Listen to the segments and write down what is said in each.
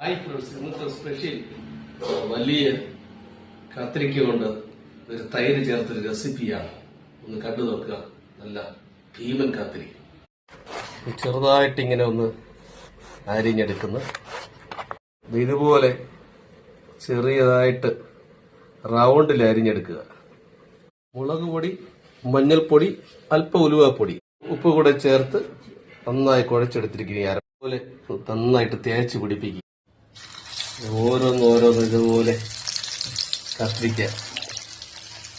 Hi friends ഇന്നത്തെ special വലിയ കത്തിരിക്ക കൊണ്ട് ഒരു തൈര് ചേർത്തൊരു റെസിപ്പിയാണ് ഒന്ന് കണ്ടു നോക്കുക. നല്ല ഭീമൻ കത്തിരി ചെറുതായിട്ട് ഇങ്ങനെ ഒന്ന് അരിഞ്ഞെടുക്കുന്നു. ഇത് ഇതുപോലെ ചെറിയതായിട്ട് റൗണ്ടിൽ അരിഞ്ഞെടുക്കുക. മുളക് പൊടി മഞ്ഞൾപ്പൊടി അല്പ ഉലുവപ്പൊടി. ഉപ്പ് കൂടെ ചേർത്ത് നന്നായി കുഴച്ചെടുത്തിരിക്കുക അതുപോലെ നന്നായിട്ട് തേച്ച് പിടിപ്പിക്കുക. ഓരോന്ന് ഓരോന്ന് ഇതുപോലെ കത്തിരിക്കുക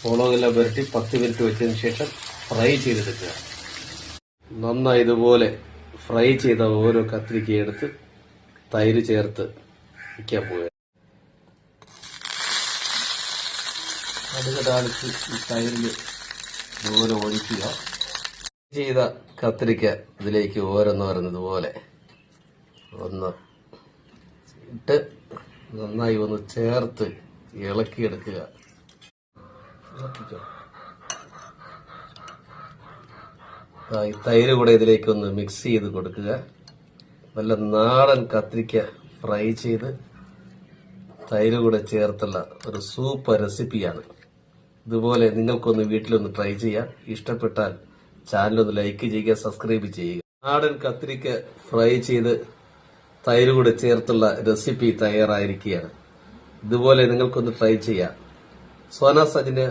മുളകെല്ലാം പുരട്ടി പത്ത് മിനിറ്റ് വെച്ചതിന് ശേഷം ഫ്രൈ ചെയ്തെടുക്കുക. നന്നായി ഇതുപോലെ ഫ്രൈ ചെയ്ത ഓരോ കത്തിരിക്ക എടുത്ത് തൈര് ചേർത്ത് വയ്ക്കാൻ പോവുക. താളിച്ച് ഈ തൈരിൽ ഇതുപോലെ ഒഴിക്കുക. ചെയ്ത കത്തിരിക്ക ഇതിലേക്ക് ഓരോന്നോരോന്ന് ഇതുപോലെ ഒന്ന് ഇട്ട് നന്നായി ഒന്ന് ചേർത്ത് ഇളക്കിയെടുക്കുക. ഈ തൈര് കൂടെ ഇതിലേക്ക് ഒന്ന് മിക്സ് ചെയ്ത് കൊടുക്കുക. നല്ല നാടൻ കത്തിരിക്ക ഫ്രൈ ചെയ്ത് തൈര് കൂടെ ചേർത്തുള്ള ഒരു സൂപ്പർ റെസിപ്പിയാണ് ഇതുപോലെ നിങ്ങൾക്കൊന്ന് വീട്ടിലൊന്ന് ട്രൈ ചെയ്യാം. ഇഷ്ടപ്പെട്ടാൽ ചാനലൊന്ന് ലൈക്ക് ചെയ്യുക സബ്സ്ക്രൈബ് ചെയ്യുക. നാടൻ കത്തിരിക്ക ഫ്രൈ ചെയ്ത് തൈര് കൂടെ ചേർത്തുള്ള റെസിപ്പി തയ്യാറായിരിക്കുകയാണ്. ഇതുപോലെ നിങ്ങൾക്കൊന്ന് ട്രൈ ചെയ്യാം. സോന സജിന്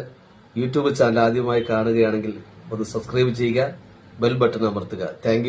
യൂട്യൂബ് ചാനൽ ആദ്യമായി കാണുകയാണെങ്കിൽ ഒന്ന് സബ്സ്ക്രൈബ് ചെയ്യുക ബെൽ ബട്ടൺ അമർത്തുക. താങ്ക്